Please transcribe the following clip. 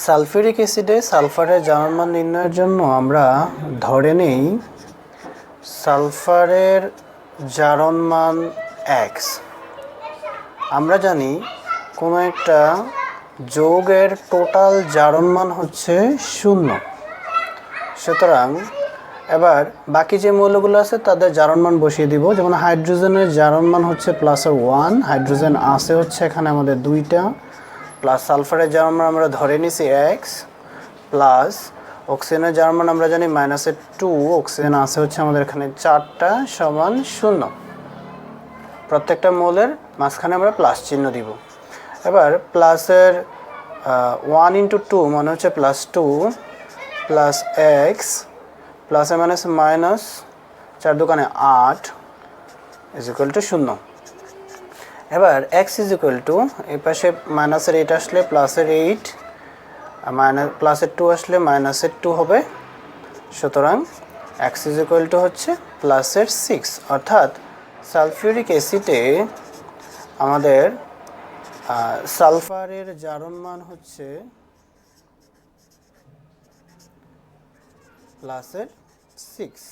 Sulphuric অ্যাসিডে সালফারের জারণ মান নির্ণয়ের জন্য আমরা ধরে নেই সালফারের জারণ মান এক্স আমরা জানি কোনো একটা যৌগের টোটাল জারণ মান হচ্ছে শূন্য। সুতরাং এবার বাকি যে মৌলগুলো আছে, তাদের জারণ মান বসিয়ে দিব। যেমন হাইড্রোজেনের জারণ মান হচ্ছে প্লাসের ওয়ান হাইড্রোজেন আছে হচ্ছে এখানে আমাদের দুইটা। প্লাস সালফারের জারণ মান আমরা ধরে নিছি এক্স প্লাস অক্সিজেনের জারণ মান আমরা জানি মাইনাসের টু অক্সিজেন আছে হচ্ছে আমাদের এখানে চারটা সমান শূন্য। প্রত্যেকটা মৌলের মাঝখানে আমরা প্লাস চিহ্ন দিব। এবার প্লাসের ওয়ান ইন্টু টু মানে হচ্ছে প্লাস টু প্লাস এক্স প্লাসে মাইনাস মাইনাস চার দোকানে আট ইজ টু শূন্য। এবার এক্স ইজ ইকুয়াল টু এই পাশে মাইনাসের এইট আসলে প্লাসের এইট মাইনাস প্লাসের টু আসলে মাইনাসের টু হবে। সুতরাং এক্স ইজ ইকুয়াল টু হচ্ছে প্লাসের সিক্স অর্থাৎ সালফিউরিক অ্যাসিডে আমাদের সালফারের জারণ মান হচ্ছে প্লাসের সিক্স